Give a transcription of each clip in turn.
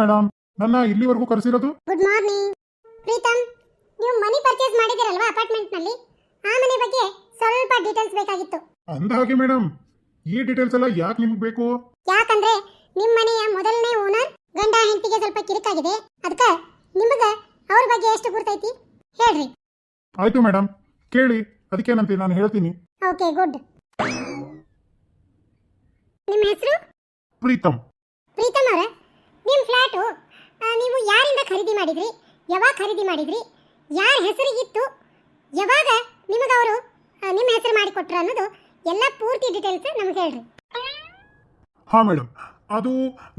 Madam ನನ್ನ ಇಲ್ಲಿವರೆಗೂ ಕರೆಸಿರೋದು? Good morning Preetham ನೀವು ಮನಿ ಪರ್ಚೇಸ್ ಮಾಡಿದಿರಲ್ವಾ ಅಪಾರ್ಟ್ಮೆಂಟ್ನಲ್ಲಿ ಆ ಮನೆ ಬಗ್ಗೆ ಸ್ವಲ್ಪ ಡೀಟೇಲ್ಸ್ ಬೇಕಾಗಿತ್ತು. ಅಂದ ಹಾಗೆ ಮೇಡಮ್ ಈ ಡೀಟೇಲ್ಸ್ ಎಲ್ಲ ಯಾಕೆ ನಿಮ್ಗೆ ಬೇಕು? ಯಾಕಂದ್ರೆ ನಿಮ್ಮ ಮನೆಯ ಮೊದಲನೇ ಓನರ್ ಗಂಡ ಹೆಂಡತಿಗೆ ಸ್ವಲ್ಪ ಕಿರಿಕಾಗಿದೆ. ಅದಕ್ಕೆ ನಿಮಗೆ ಅವ್ರ ಬಗ್ಗೆ ಎಷ್ಟು ಗುರ್ತೈತಿ ಹೇಳ್ರಿ. ಆಯ್ತು ಮೇಡಮ್ ಕೇಳಿ. ಅದಕ್ಕೇನಂತೆ ನಾನು ಹೇಳ್ತೀನಿ. ಓಕೆ ಗುಡ್ ನಿಮ್ಮ ಹೆಸರು? ಪ್ರೀತಮ್. ಪ್ರೀತಮ್ ಅವರ? ನಿಮ್ಮ ನೀವು ಯಾರಿಂದ ಖರೀದಿ ಮಾಡಿದ್ರಿ? ಯಾವಾಗ ಖರೀದಿ ಮಾಡಿದ್ರಿ? ಯಾರ ಹೆಸರಿಗಿತ್ತು? ಯಾವಾಗ ನಿಮಗೆ ಅವರು ನಿಮ್ಮ ಹೆಸರು ಮಾಡಿಕೊಟ್ರು ಅನ್ನೋದು ಎಲ್ಲ ಪೂರ್ತಿ ಡೀಟೇಲ್ಸ್ ನಮ್ಗೆ ಹೇಳ್ರಿ. ಹಾ ಮೇಡಮ್ ಅದು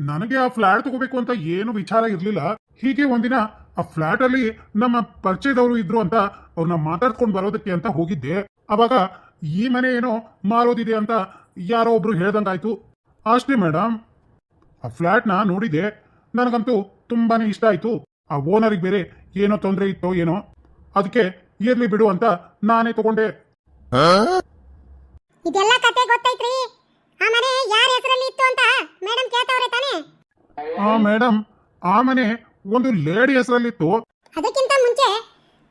ನನಗೆ ಆ ಫ್ಲಾಟ್ ತಗೋಬೇಕು ಅಂತ ಏನು ವಿಚಾರ ಇರಲಿಲ್ಲ. ಹೀಗೆ ಒಂದಿನ ಆ ಫ್ಲಾಟ್ ಅಲ್ಲಿ ನಮ್ಮ ಪರಿಚಯದವರು ಇದ್ರು ಅಂತ ಅವ್ರನ್ನ ಮಾತಾಡ್ಕೊಂಡು ಬರೋದಕ್ಕೆ ಅಂತ ಹೋಗಿದ್ದೆ. ಅವಾಗ ಈ ಮನೆ ಏನೋ ಮಾರೋದಿದೆ ಅಂತ ಯಾರೋ ಒಬ್ರು ಹೇಳ್ದಂಗಾಯ್ತು. ಅಷ್ಟೇ ಮೇಡಮ್ ಆ ಫ್ಲ್ಯಾಟ್ನ ನೋಡಿದೆ ನನಗಂತೂ ತುಂಬಾನೇ ಇಷ್ಟ ಆಯ್ತು. ಆ ಓನರಿಗೆ ಬೇರೆ ಏನೋ ತೊಂದರೆ ಇತ್ತೋ ಏನೋ? ಅದಕ್ಕೆ ಇರ್ಲಿ ಬಿಡು ಅಂತ ನಾನೇ ತಗೊಂಡೆ. ಇದೆಲ್ಲ ಕತೆ ಗೊತ್ತೈತ್ರಿ. ಆ ಮನೆ ಯಾರ ಹೆಸರಲ್ಲಿ ಇತ್ತು ಅಂತ ಮೇಡಮ್ ಕೇಳ್ತಾವ್ರೆ ತಾನೇ? ಆ ಮೇಡಮ್ ಆ ಮನೆ ಒಂದು ಲೇಡಿ ಹೆಸರಲ್ಲಿತ್ತು. ಅದಕ್ಕಿಂತ ಮುಂಚೆ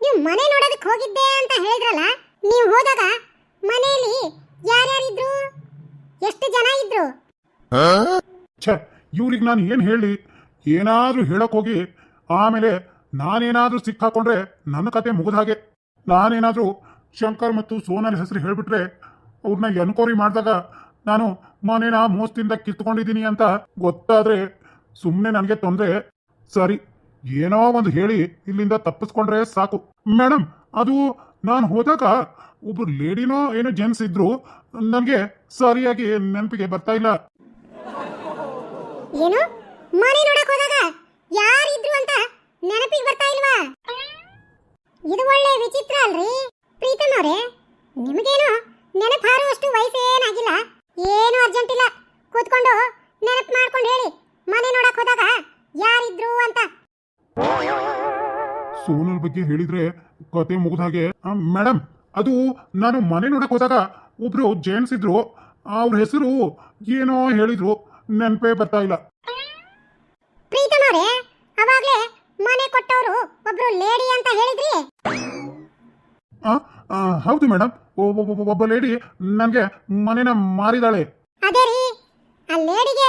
ನೀವು ಮನೆ ನೋಡೋದಕ್ಕೆ ಹೋಗಿದ್ದೆ ಅಂತ ಹೇಳಿದ್ರಲ್ಲ ನೀವು ಹೋದಾಗ ಮನೆಯಲ್ಲಿ ಯಾರ್ಯಾರಿದ್ರು? ಎಷ್ಟು ಜನ ಇದ್ರು? ಛೇ ಇವ್ರಿಗೆ ನಾನು ಏನು ಹೇಳಿ? ಏನಾದರೂ ಹೇಳಕ್ ಹೋಗಿ, ಆಮೇಲೆ ನಾನೇನಾದರೂ ಸಿಕ್ಕಾಕೊಂಡ್ರೆ ನನ್ನ ಕತೆ ಮುಗಿದ ಹಾಗೆ. ನಾನೇನಾದರೂ ಶಂಕರ್ ಮತ್ತು ಸೋನಲ್ ಹೆಸರು ಹೇಳ್ಬಿಟ್ರೆ ಅವ್ರನ್ನ ಎನ್ಕ್ವೈರಿ ಮಾಡಿದಾಗ ನಾನು ಮನೇನ ಮೋಸದಿಂದ ಕಿತ್ಕೊಂಡಿದ್ದೀನಿ ಅಂತ ಗೊತ್ತಾದ್ರೆ ಸುಮ್ಮನೆ ನನಗೆ ತೊಂದರೆ. ಸರಿ, ಏನೋ ಒಂದು ಹೇಳಿ ಇಲ್ಲಿಂದ ತಪ್ಪಿಸ್ಕೊಂಡ್ರೆ ಸಾಕು. ಮೇಡಮ್ ಅದು ನಾನು ಹೋದಾಗ ಒಬ್ರು ಲೇಡಿನೋ ಏನೋ ಜೆಂಟ್ಸ್ ಇದ್ರು, ನನಗೆ ಸರಿಯಾಗಿ ನೆನಪಿಗೆ ಬರ್ತಾ ಇಲ್ಲ. ಮನೆ ನೋಡಕ್ ಹೋದಾಗ ಯಾರಿದ್ರು ಅಂತ ನೆನಪಿಗೆ ಬರ್ತಾ ಇಲ್ವಾ? ಇದು ಒಳ್ಳೆ ವಿಚಿತ್ರ ಅಲ್ರಿ. ಪ್ರೀತಮ್ ಅವರೇ, ನಿಮಗೇನು ನೆನಪು ಹಾರುವಷ್ಟು ವಯಸ್ಸೇನಾಗಿಲ್ಲ? ಏನು ಅರ್ಜೆಂಟ್ ಇಲ್ಲ. ಕೂತ್ಕೊಂಡು ನೆನಪು ಮಾಡ್ಕೊಂಡು ಹೇಳಿ. ಮನೆ ನೋಡಕ್ ಹೋದಾಗ ಯಾರಿದ್ರು ಅಂತ. ಸೋನಲ್ ಬಗ್ಗೆ ಹೇಳಿದ್ರೆ ಕತೆ ಮುಗಿದ ಹಾಗೆ ಮೇಡಮ್ ಅದು ನಾನು ಮನೆ ನೋಡಕ್ ಹೋದಾಗ ಒಬ್ರು ಜೇಂಟ್ಸ್ ಇದ್ರು, ಅವ್ರ ಹೆಸರು ಏನೋ ಹೇಳಿದ್ರು, ನೆನಪೇ ಬರ್ತಾ ಇಲ್ಲ. ಪ್ರೀತಮ್ ಅವರೇ ಅವಾಗ್ಲೇ ಮನೆ ಕೊಟ್ಟವರು ಒಬ್ರು ಲೇಡಿ ಅಂತ ಹೇಳಿದ್ರಿ? ಹೌದು ಮೇಡಮ್ ಒಬ್ಬ ಲೇಡಿ ನನಗೆ ಮನೆನ ಮಾರಿದಾಳೆ. ಅದೇ ರೀ ಆ ಲೇಡಿಗೆ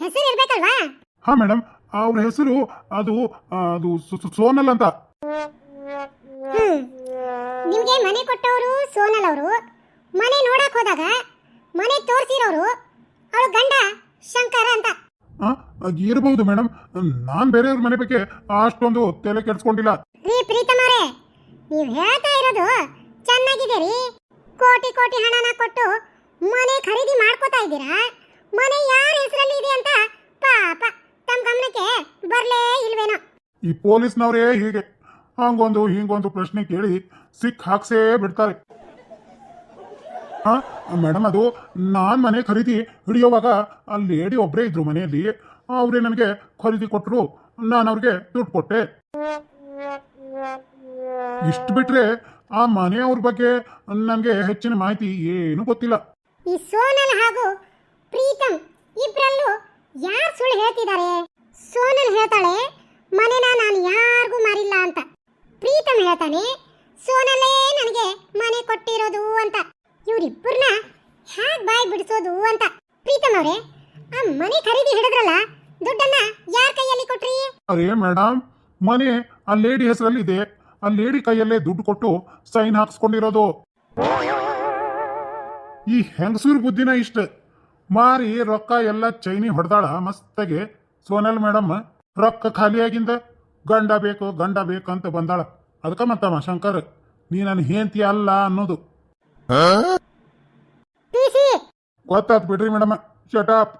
ಹೆಸರು ಇರ್ಬೇಕಲ್ವಾ? ಹಾ ಮೇಡಮ್ ಅವ್ರ ಹೆಸರು ಅದು ಅದು ಸೋನಲ್ ಅಂತ. ನಿಮ್ಗೆ ಮನೆ ಕೊಟ್ಟವರು ಸೋನಲ್ ಅವರು. ಮನೆ ನೋಡಕ್ ಹೋದಾಗ ಮನೆ ತೋರಿಸಿರೋರು ಅವಳು ಗಂಡ ಶಂಕರ ಅಂತ. ಆ, ಇರಬಹುದು ಮೇಡಮ್ ನಾನು ಬೇರೆಯವ್ರ ಮನೆ ಬಗ್ಗೆ ಅಷ್ಟೊಂದು ತಲೆ ಕೆಡ್ಸ್ಕೊಂಡಿಲ್ಲ. ರೀ ಪ್ರೀತಮ್ ಅವರೇ ನೀವ್ ಹೇಳ್ತಾ ಇರೋದು ಚೆನ್ನಾಗಿದೆ ರೀ ಕೋಟಿ ಕೋಟಿ ಹಣನ ಕೊಟ್ಟು ಮನೆ ಖರೀದಿ ಮಾಡ್ಕೋತಾ ಇದ್ದೀರಾ? ಮನೆ ಯಾರ ಹೆಸರಲ್ಲಿ ಇದೆ ಅಂತ ಪಾಪ ತಮ್ಮ ಗಮನಕ್ಕೆ ಬರಲೇ ಇಲ್ವೇನೋ? ಈ ಪೊಲೀಸ್ನವರೇ ಹೀಗೆ. ಹಂಗೊಂದು ಹಿಂಗೊಂದು ಪ್ರಶ್ನೆ ಕೇಳಿ ಸಿಕ್ ಹಾಕ್ಸೇ ಬಿಡ್ತಾರೆ. ಹಾ ಮೇಡಮ್, ಅದು ನಾನು ಮನೆ ಖರೀದಿ ಹಿಡಿಯೋವಾಗ ಆ ಲೇಡಿ ಒಬ್ಬರೇ ಇದ್ರು ಮನೆಯಲ್ಲಿ. ಅವರೇ ನನಗೆ ಖರೀದಿ ಕೊಟ್ಟರು ನಾನು ಅವ್ರಿಗೆ ದುಡ್ಡು ಕೊಟ್ಟೆ. ಇಷ್ಟು ಬಿಟ್ರೆ ಆ ಮನೆಯವ್ರ ಬಗ್ಗೆ ನನಗೆ ಹೆಚ್ಚಿನ ಮಾಹಿತಿ ಏನು ಗೊತ್ತಿಲ್ಲ. ಈ ಸೋನಲ್ ಹಾಗೂ ಪ್ರೀತಮ್ ಇಬ್ರಲ್ಲೂ ಯಾರು ಸುಳ್ಳು ಹೇಳ್ತಿದ್ದಾರೆ? ಸೋನಲ್ ಹೇಳ್ತಾಳೆ, ಮನೆನ ನಾನು ಯಾರಿಗೂ ಮಾರಿಲ್ಲ ಅಂತ. ಪ್ರೀತಮ್ ಹೇಳ್ತಾನೆ ಸೋನಲೇ ನನಗೆ ಮನೆ ಕೊಟ್ಟಿರೋದು ಅಂತ. ಇವರಿಬ್ಬರನ್ನ ಹೇಗೆ ಬಾಯಿ ಬಿಡಿಸೋದು ಅಂತ ಪ್ರೀತಮ್ ಅವರೇ, ಆ ಮನೆ ಖರೀದಿ ಹಿಡಿದ್ರಲ್ಲ, ದುಡ್ಡನ್ನ ಯಾರ ಕೈಯಲ್ಲಿ ಕೊಟ್ರಿ? ಅರೇ ಮೇಡಮ್, ಮನೆ ಆ ಲೇಡಿ ಹೆಸರಲ್ಲಿದೆ. ಆ ಲೇಡಿ ಕೈಯಲ್ಲೇ ದುಡ್ಡು ಕೊಟ್ಟು ಸೈನ್ ಹಾಕ್ಸ್ಕೊಂಡಿರೋದು. ಈ ಹೆಂಗಸೂರ್ ಬುದ್ಧಿನ ಇಷ್ಟ. ಮಾರಿ ರೊಕ್ಕ ಎಲ್ಲ ಚೈನಿ ಹೊಡೆದಾಳ, ಮಸ್ತಾಗಿ. ಸೋನಲ್ ಮೇಡಮ್, ರೊಕ್ಕ ಖಾಲಿಯಾಗಿಂದ ಗಂಡ ಬೇಕು ಗಂಡ ಬೇಕು ಅಂತ ಬಂದಾಳ. ಅದಕ್ಕ ಮತ್ತಮ್ಮ ಶಂಕರ್, ನೀ ನನ್ನ ಹೇಂತಿ ಅಲ್ಲ ಅನ್ನೋದು. ಟಿಸಿ ಗೊತ್ತಾತ್ ಬಿಡ್ರಿ ಮೇಡಮ್. ಶಟಾಪ್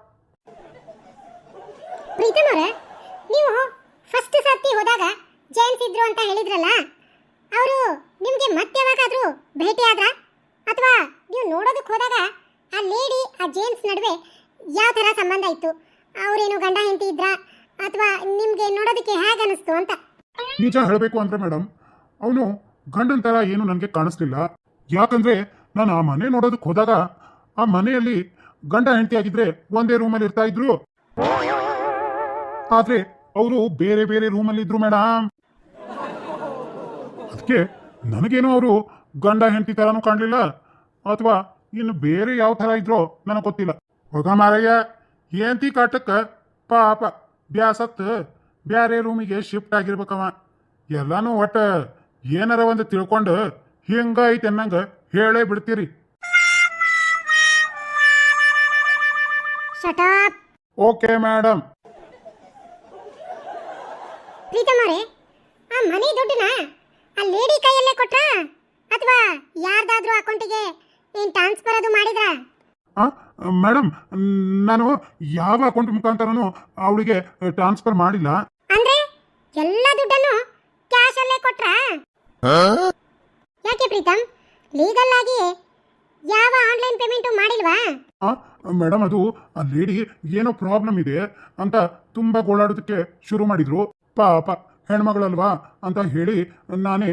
ಪ್ರೀತಮ್ ಅವರೇ ನೀವು ಫಸ್ಟ್ ಸರ್ತಿ ಹೋದಾಗ ಜೈನ್ಸ್ ಇದ್ರು ಅಂತ ಹೇಳಿದ್ರಲ್ಲ ಅವರು ನಿಮಗೆ ಮತ್ತೆ ಯಾವಾಗಾದ್ರೂ ಭೇಟಿ ಆದ್ರ? ಅಥವಾ ನೀವು ನೋಡೋದಕ್ಕೆ ಹೋದಾಗ ಆ ಲೇಡಿ ಆ ಜೇಮ್ಸ್ ನಡುವೆ ಯಾವ ಥರ ಸಂಬಂಧ ಇತ್ತು? ಅವರೇನು ಗಂಡ ಹೆಂಡತಿ ಇದ್ರ? ಅಥವಾ ನಿಮಗೆ ನೋಡೋದಕ್ಕೆ ಹೇಗೆ ಅನಿಸ್ತು ಅಂತ? ನಿಜ ಹೇಳಬೇಕು ಅಂದ್ರೆ ಮೇಡಮ್ ಅವನು ಗಂಡನ ಥರ ಏನು ನನಗೆ ಕಾಣಿಸ್ಲಿಲ್ಲ. ಯಾಕಂದ್ರೆ ನಾನು ಆ ಮನೆ ನೋಡೋದಕ್ಕೆ ಹೋದಾಗ ಆ ಮನೆಯಲ್ಲಿ ಗಂಡ ಹೆಂಡತಿ ಆಗಿದ್ರೆ ಒಂದೇ ರೂಮಲ್ಲಿ ಇರ್ತಾ ಇದ್ರು. ಆದ್ರೆ ಅವರು ಬೇರೆ ಬೇರೆ ರೂಮಲ್ಲಿ ಇದ್ರು ಮೇಡಮ್ ಅದಕ್ಕೆ ನನಗೇನೋ ಅವರು ಗಂಡ ಹೆಂಡತಿ ಥರನೂ ಕಾಣಲಿಲ್ಲ, ಅಥವಾ ಇನ್ನು ಬೇರೆ ಯಾವ ಥರ ಇದ್ರೋ ನನಗೆ ಗೊತ್ತಿಲ್ಲ. ಹೋಗ ಮಾರಯ್ಯ, ಹೆಂಡತಿ ಕಾಟಕ್ಕೆ ಪಾಪ ಬ್ಯಾಸತ್ ಬ್ಯಾರೆ ರೂಮಿಗೆ ಶಿಫ್ಟ್ ಆಗಿರ್ಬೇಕವ. ಎಲ್ಲಾನು ಒಟ್ಟ ಏನಾರ ಒಂದು ತಿಳ್ಕೊಂಡು ಹಿಂಗ ಐತೆ ಅನ್ನಂಗ ಹೇಳೇ ಬಿಡ್ತೀರಿ. ಶಟಾಪ್ ಓಕೆ ಮೇಡಮ್ ಪ್ರೀತಮ್ ಅವರೇ ಆ ಮನೆ ದುಡ್ಡನ್ನ ಆ ಲೇಡಿ ಕೈಯಲ್ಲೇ ಕೊಟ್ರಾ? ಅಥವಾ ಯಾರ್ದಾದ್ರೂ ಅಕೌಂಟಿಗೆ ಏನ್ ಟ್ರಾನ್ಸ್ಫರ್ ಅದು ಮಾಡಿದ್ರಾ? ಆ ಮೇಡಮ್ ನಾನು ಯಾವ ಅಕೌಂಟ್ ಮುಖಾಂತರನು ಅವಳಿಗೆ ಟ್ರಾನ್ಸ್ಫರ್ ಮಾಡಿಲ್ಲ. ಅಂದ್ರೆ ಎಲ್ಲ ದುಡ್ಡನ್ನು ಕ್ಯಾಶ್ ಅಲ್ಲೇ ಕೊಟ್ರಾ? ಯಾಕೆ ಪ್ರೀತಮ್? ಲೀಗಲ್ ಆಗಿ ಯಾವ ಆನ್ಲೈನ್ ಪೇಮೆಂಟ್ ಮಾಡಿಲ್ವಾ? ಮೇಡಮ್ ಅದು ಆ ಲೇಡಿ ಏನೋ ಪ್ರಾಬ್ಲಮ್ ಇದೆ ಅಂತ ತುಂಬಾ ಗೋಳಾಡೋದಕ್ಕೆ ಶುರು ಮಾಡಿದ್ರು. ಪಾಪ ಹೆಣ್ಮಗಳಲ್ವಾ ಅಂತ ಹೇಳಿ ನಾನೇ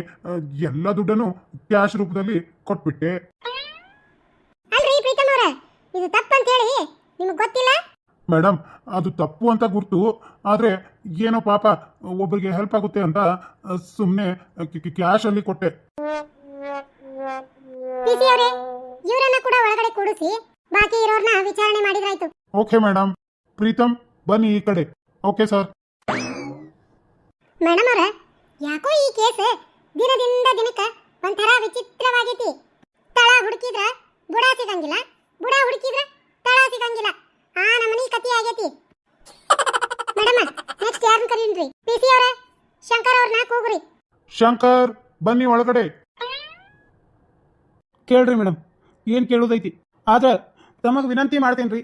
ಎಲ್ಲ ದುಡ್ಡನ್ನು ಕ್ಯಾಶ್ ರೂಪದಲ್ಲಿ ಕೊಟ್ಬಿಟ್ಟೆ. ಅಲ್ರಿ ಪ್ರೀತಮ್ ಅವರೇ ಇದು ತಪ್ಪಂತ ಹೇಳಿ ನಿಮಗೆ ಗೊತ್ತಿಲ್ಲ? ಮೇಡಮ್ ಅದು ತಪ್ಪು ಅಂತ ಗುರ್ತು ಆದ್ರೆ ಏನೋ ಪಾಪ ಒಬ್ಬರಿಗೆ ಹೆಲ್ಪ್ ಆಗುತ್ತೆ ಅಂತ ಸುಮ್ಮನೆ ಕ್ಯಾಶಲ್ಲಿ ಕೊಟ್ಟೆ. ಪಿಸಿ ಅವರೇ ಇವರನ್ನ ಕೂಡ ಒಳಗಡೆ ಕೂಡಿಸಿ ಬಾಕಿ ಇರೋರ್ನ ವಿಚಾರಣೆ ಮಾಡಿದ್ರಾಯ್ತು. Okay madam. ಪ್ರೀತಮ್ ಬನ್ನಿ ಈ ಕಡೆ. Okay sir. ಮೇಡಮ್ ಅವರ ಯಾಕೋ ಈ ಕೇಸ್ ದಿನದಿಂದ ದಿನಕ್ಕೆ ಒಂಥರ ವಿಚಿತ್ರವಾಗೈತಿ. ತಳ ಹುಡುಕಿದ್ರ ಬುಡ ಸಿಗಂಗಿಲ್ಲ ಬುಡ ಹುಡುಕಿದ್ರ ತಳ ಸಿಗಂಗಿಲ್ಲ. ಆ ನಮನಿ ಕತಿ ಆಗೈತಿ. ಮೇಡಮ್ ನೆಕ್ಸ್ಟ್ ಯಾರನ್ನ ಕರೀನ್ರಿ? ಪಿ ಸಿ ಅವರ ಶಂಕರ್ ಅವ್ರನ್ನ ಕೂಗ್ರಿ. ಶಂಕರ್ ಬನ್ನಿ ಒಳಗಡೆ. ಕೇಳ್ರಿ ಮೇಡಮ್ ಏನು ಕೇಳೋದೈತಿ? ಆದ್ರೆ ತಮಗೆ ವಿನಂತಿ ಮಾಡ್ತೀನಿ ರೀ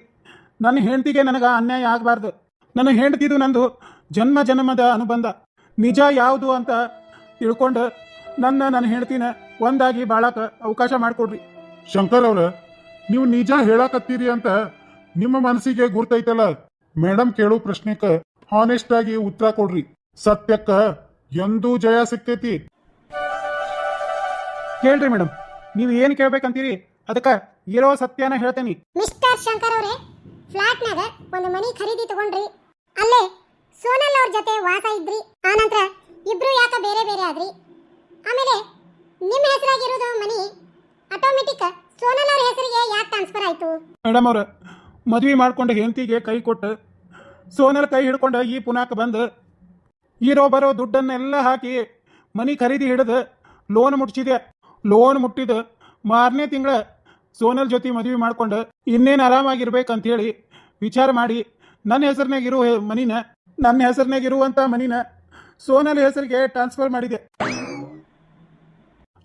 ನನ್ನ ಹೆಂಡತಿಗೆ ನನಗೆ ಅನ್ಯಾಯ ಆಗಬಾರ್ದು. ನನ್ನ ಹೆಂಡತಿದು ನಂದು ಜನ್ಮ ಜನ್ಮದ ಅನುಬಂಧ. ನಿಜ ಯಾವುದು ಅಂತ ತಿಳ್ಕೊಂಡು ನನ್ನ ನನ್ನ ಹೆಂಡತಿನ ಒಂದಾಗಿ ಬಾಳಕ ಅವಕಾಶ ಮಾಡಿಕೊಡ್ರಿ. ಶಂಕರ್ ಅವ್ರ ನೀವು ನಿಜ ಹೇಳಕತ್ತೀರಿ ಅಂತ ನಿಮ್ಮ ಮನಸ್ಸಿಗೆ ಗುರ್ತೈತಲ್ಲ? ಮೇಡಮ್ ಕೇಳೋ ಪ್ರಶ್ನೆಕ್ಕೆ ಹಾನೆಸ್ಟ್ ಆಗಿ ಉತ್ತರ ಕೊಡ್ರಿ. ಸತ್ಯಕ್ಕ ಎಂದೂ ಜಯ ಸಿಕ್ಕೈತಿ ಕೇಳ್ರಿ ಮೇಡಮ್ ನೀವು ಏನು ಕೇಳ್ಬೇಕಂತೀರಿ? ಅದಕ್ಕೆ ಇರೋ ಸತ್ಯನ ಹೇಳ್ತೇನೆ. ಮಿಸ್ಟರ್ ಶಂಕರ್ ಅವರೇ ಫ್ಲಾಟ್ನಾಗ ಒಂದು ಮನಿ ಖರೀದಿ ತಗೊಂಡ್ರಿ. ಅಲ್ಲೇ ಸೋನಲ್ ಅವ್ರ ಜೊತೆ ವಾಸ ಇದ್ರಿ. ಆನಂತರ ಇಬ್ರು ಯಾಕ ಬೇರೆ ಬೇರೆ ಆದ್ರಿ? ಆಮೇಲೆ ನಿಮ್ಮ ಹೆಸರಾಗಿರೋದು ಮನಿ ಆಟೋಮೆಟಿಕ್ ಸೋನಲ್ ಅವ್ರ ಹೆಸರಿಗೆ ಯಾಕೆ ಟ್ರಾನ್ಸ್ಫರ್ ಆಯ್ತು? ಮೇಡಮ್ ಅವ್ರ ಮದುವೆ ಮಾಡ್ಕೊಂಡು ಹೆಂಡತಿಗೆ ಕೈ ಕೊಟ್ಟು ಸೋನಲ್ ಕೈ ಹಿಡ್ಕೊಂಡು ಈ ಪುನಾಕ ಬಂದು ಇರೋ ಬರೋ ದುಡ್ಡನ್ನೆಲ್ಲ ಹಾಕಿ ಮನಿ ಖರೀದಿ ಹಿಡಿದು ಲೋನ್ ಮುಟ್ಸಿದೆ ಲೋನ್ ಮುಟ್ಟಿದ ಮಾರನೇ ತಿಂಗಳ ಸೋನಲ್ ಜೊತೆ ಮದುವೆ ಮಾಡ್ಕೊಂಡು ಇನ್ನೇನು ಆರಾಮಾಗಿರ್ಬೇಕಂತ ಹೇಳಿ ವಿಚಾರ ಮಾಡಿ ನನ್ನ ಹೆಸರಿನಾಗ ಇರುವ ಮನಿನ, ನನ್ನ ಹೆಸರಿನಾಗ ಇರುವಂಥ ಮನಿನ ಸೋನಲ್ ಹೆಸರಿಗೆ ಟ್ರಾನ್ಸ್ಫರ್ ಮಾಡಿದೆ.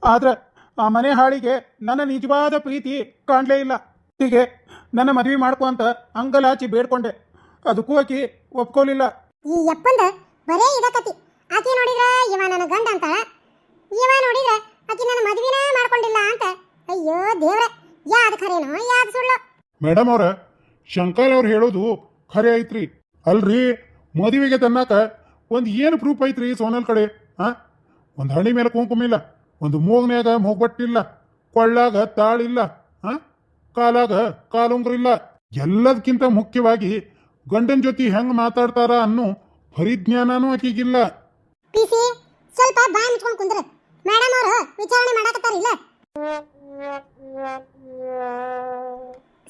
ಆದ್ರೆ ಆ ಮನೆ ಹಾಳಿಗೆ ನನ್ನ ನಿಜವಾದ ಪ್ರೀತಿ ಕಾಣಲೇ ಇಲ್ಲ. ಹೀಗೆ ನನ್ನ ಮದುವೆ ಮಾಡ್ಕೊ ಅಂತ ಅಂಗಲಾಚಿ ಬೇಡ್ಕೊಂಡೆ. ಅದಕ್ಕೂ ಆಕಿ ಒಪ್ಕೊಳ್ಳಿಲ್ಲ ಈ ಯಪ್ಪಂದ ಬರೇ ಇದಕತಿ. ಆಕಿ ನೋಡಿದ್ರ ಇವ ನನ್ನ ಗಂಡ ಅಂತಾಳ? ಇವ ನೋಡಿದ್ರ ಆಕಿ ನನ್ನ ಮದುವೆನೇ ಮಾಡ್ಕೊಂಡಿಲ್ಲ ಅಂತ. ಅಯ್ಯೋ ದೇವ್ರೆ ಯಾವ್ದು ಖರೇನೋ ಯಾವ್ದು ಸುಳ್ಳು. ಮೇಡಮ್ ಅವ್ರ ಶಂಕರ್ ಅವ್ರು ಹೇಳೋದು ಖರೆ ಐತ್ರಿ. ಅಲ್ರಿ ಮದುವೆಗೆ ತನ್ನಾಕ ಒಂದು ಏನು ಪ್ರೂಫ್ ಐತ್ರಿ ಸೋನಲ್ ಕಡೆ ಹಾ ಒಂದು ಹಣಿ ಮೇಲೆ ಕುಂಕುಮ ಇಲ್ಲ ಒಂದು ಮೂಗ್ನ್ಯಾಗ ಮೂಗ್ಬಟ್ಟಿಲ್ಲ ಕೊಳ್ಳಾಗ ತಾಳಿಲ್ಲ ಹಾ ಕಾಲಾಗ ಕಾಲುಂಗ್ರ ಇಲ್ಲ ಎಲ್ಲದಕ್ಕಿಂತ ಮುಖ್ಯವಾಗಿ ಗಂಡನ ಜೊತೆ ಹೆಂಗ್ ಮಾತಾಡ್ತಾರ ಅನ್ನೋ ಪರಿಜ್ಞಾನನೂ ಆಕಿಗಿಲ್ಲ ಪಿಸಿ ಸ್ವಲ್ಪ ಬಾಯಿ ಮುಚ್ಕೊಂಡು ಕುಂದ್ರ. ಮೇಡಮ್ ಅವರು ವಿಚಾರಣೆ ಮಾಡಕತ್ತಾರ ಇಲ್ಲ?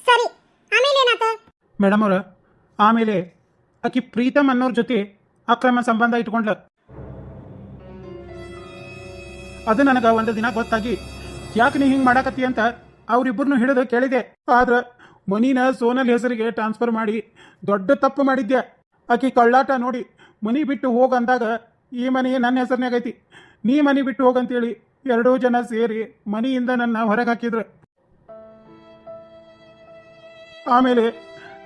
ಸರಿ, ಆಮೇಲೆ ಏನಾತ? ಮೇಡಮ್ ಅವ್ರ, ಆಮೇಲೆ ಆಕಿ ಪ್ರೀತಮ್ ಅನ್ನೋರ್ ಜೊತೆ ಅಕ್ರಮ ಸಂಬಂಧ ಇಟ್ಕೊಂಡ್ಲ. ಅದು ನನಗೆ ಒಂದು ದಿನ ಗೊತ್ತಾಗಿ, ಯಾಕೆ ನೀ ಹಿಂಗೆ ಮಾಡಾಕತ್ತಿ ಅಂತ ಅವರಿಬ್ಬರನ್ನು ಹಿಡಿದು ಕೇಳಿದೆ. ಆದ್ರೆ ಮನಿನ ಸೋನಲ್ ಹೆಸರಿಗೆ ಟ್ರಾನ್ಸ್ಫರ್ ಮಾಡಿ ದೊಡ್ಡ ತಪ್ಪು ಮಾಡಿದ್ದೆ ಆಕಿ ಕಳ್ಳಾಟ ನೋಡಿ ಮನಿ ಬಿಟ್ಟು ಹೋಗಂದಾಗ ಈ ಮನೆ ನನ್ನ ಹೆಸರಿನಾಗ ಐತಿ ನೀ ಮನೆ ಬಿಟ್ಟು ಹೋಗಂತೇಳಿ ಎರಡೂ ಜನ ಸೇರಿ ಮನೆಯಿಂದ ನನ್ನ ಹೊರಗೆ ಹಾಕಿದ್ರು. ಆಮೇಲೆ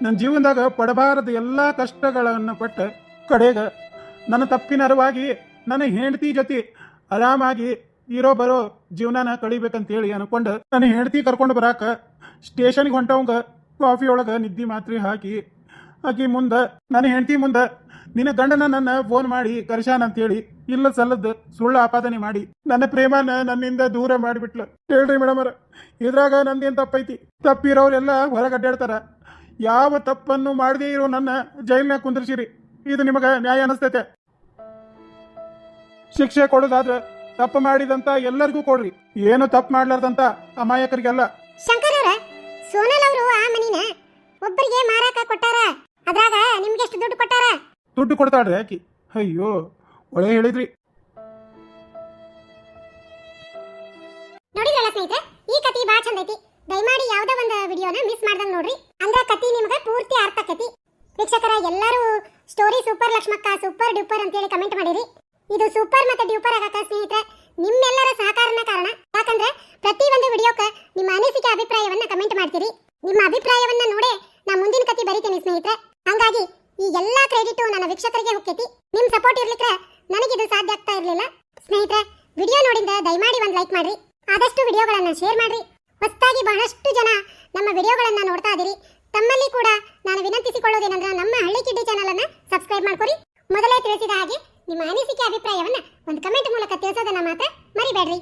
ನನ್ನ ಜೀವನದಾಗ ಪಡಬಾರದ ಎಲ್ಲ ಕಷ್ಟಗಳನ್ನು ಪಟ್ಟ ಕಡೆಗ ನನ್ನ ತಪ್ಪಿನ ಅರಿವಾಗಿ ನನ್ನ ಹೆಂಡತಿ ಜೊತೆ ಆರಾಮಾಗಿ ಇರೋ ಬರೋ ಜೀವನನ ಕಳಿಬೇಕಂತೇಳಿ ಅನ್ಕೊಂಡು ನನ್ನ ಹೆಂಡತಿ ಕರ್ಕೊಂಡು ಬರಾಕ ಸ್ಟೇಷನ್ಗೆ ಹೊಂಟವಂಗ ಕಾಫಿ ಒಳಗೆ ನಿದ್ದೆ ಮಾತ್ರೆ ಹಾಕಿ ಆಕಿ ಮುಂದೆ ನನ್ನ ಹೆಂಡತಿ ಮುಂದೆ ನಿನ್ನ ಗಂಡನ ನನ್ನ ಫೋನ್ ಮಾಡಿ, ಕರ್ಶಾನ್ ಅಂತೇಳಿ, ಇಲ್ಲ ಸಲ್ಲದ್ದು, ಸುಳ್ಳು ಆಪಾದನೆ ಮಾಡಿ, ನನ್ನ ಪ್ರೇಮನ ನನ್ನಿಂದ ದೂರ ಮಾಡಿಬಿಟ್ಲು. ಹೇಳ್ರಿ ಮೇಡಮರ ಇದ್ರಾಗ ನಂದೇನು ತಪ್ಪೈತಿ? ತಪ್ಪಿರೋರೆಲ್ಲ ಹೊರಗಡ್ಡಾಡ್ತಾರ. ಯಾವ ತಪ್ಪನ್ನು ಮಾಡದೇ ಇರೋ ನನ್ನ ಜೈಲ್ನಾಗ ಕುಂದ್ರಿಸಿರಿ. ಇದು ನಿಮಗೆ ನ್ಯಾಯ ಅನಿಸ್ತೈತೆ. ಶಿಕ್ಷೆ ಕೊಡೋದಾದ್ರೆ ತಪ್ಪು ಮಾಡಿದಂತ ಎಲ್ಲರಿಗೂ ಕೊಡ್ರಿ. ಏನು ತಪ್ಪು ಮಾಡ್ಲಾರ್ದಂತ ಅಮಾಯಕರಿಗೆಲ್ಲ. ಅವರ, ಸೋನಲ್ ಅವರು ಆ ಮನಿನ ಒಬ್ಬರಿಗೆ ಮಾರಾಕ ಕೊಟ್ಟಾರ? ಅದ್ರಾಗ ನಿಮ್ಗೆ ಎಷ್ಟು ದುಡ್ಡು ಕೊಟ್ಟಾರ? ದುಡ್ಡು ಕೊಡ್ತಾಳ್ರಿ ಆಕಿ. ಅಯ್ಯೋ, ಒಳ್ಳೆ ಹೇಳಿದ್ರಿ. ನೋಡಿದ್ರಲ್ಲ ಸ್ನೇಹಿತರೆ, ಈ ಕತಿ ಬಾ ಚಂದ ಐತಿ. ದಯಮಾಡಿ ಯಾವ್ದೋ ಒಂದು ವಿಡಿಯೋನ ಮಿಸ್ ಮಾಡ್ದಂಗ್ ನೋಡ್ರಿ. ಅಂದ್ರ ಕತಿ ನಿಮಗೆ ಪೂರ್ತಿ ಅರ್ಥ ಆಕತಿ. ವೀಕ್ಷಕರ, ಎಲ್ಲರೂ story super Lakshmakka super duper ಅಂತೇಳಿ ಕಮೆಂಟ್ ಮಾಡಿರಿ. ಇದು ಸೂಪರ್ ಮತ್ತೆ ಡ್ಯೂಪರ್ ಆಗಕ ಸ್ನೇಹಿತರೆ, ನಿಮ್ಮೆಲ್ಲರ ಸಹಕಾರನ ಕಾರಣ. ಯಾಕಂದ್ರೆ ಪ್ರತಿ ಒಂದು ವಿಡಿಯೋಕ್ಕ ನಿಮ್ಮ ಅನಿಸಿಕೆ ಅಭಿಪ್ರಾಯವನ್ನ ಕಮೆಂಟ್ ಮಾಡ್ತೀರಿ. ನಿಮ್ಮ ಅಭಿಪ್ರಾಯವನ್ನ ನೋಡೇ ನಾ ಮುಂದಿನ ಕತಿ ಬರಿತೇನೆ ಸ್ನೇಹಿತರೆ. ಹಂಗಾಗಿ ಈ ಎಲ್ಲಾ ಕ್ರೆಡಿಟು ನನ್ನ ವೀಕ್ಷಕರಿಗೆ ಹೋಗ್ತೈತಿ ನಿಮ್ ಸಪೋರ್ಟ್ ಇರ್ಲಿಕ್ಕೆ ನನಗಿದು ಸಾಧ್ಯ ಆಗ್ತಾ ಇರಲಿಲ್ಲ. ಸ್ನೇಹಿತರೆ ವಿಡಿಯೋ ನೋಡಿಂದ ದಯಮಾಡಿ ಒಂದು ಲೈಕ್ ಮಾಡ್ರಿ. ಆದಷ್ಟು ವಿಡಿಯೋಗಳನ್ನ ಶೇರ್ ಮಾಡ್ರಿ. ಹೊಸದಾಗಿ ಬಹಳಷ್ಟು ಜನ ನಮ್ಮ ವಿಡಿಯೋಗಳನ್ನ ನೋಡ್ತಾ ಇದೀರಿ. ತಮ್ಮಲ್ಲಿ ಕೂಡ ನಾನು ವಿನಂತಿಸಿಕೊಳ್ಳೋದೇನೆಂದ್ರೆ ನಮ್ಮ ಹಳ್ಳಿ ಕಿಡ್ಡಿ ಚಾನಲ್ ಅನ್ನ ಸಬ್ಸ್ಕ್ರೈಬ್ ಮಾಡ್ಕೊರಿ. ಮೊದಲೇ ತಿಳಿಸಿದ ಹಾಗೆ ನಿಮ್ಮ ಅನಿಸಿಕೆ ಅಭಿಪ್ರಾಯವನ್ನ ಒಂದು ಕಮೆಂಟ್ ಮೂಲಕ ತಿಳಿಸೋದನ್ನ ಮಾತ್ರ ಮರಿಬೇಡ್ರಿ.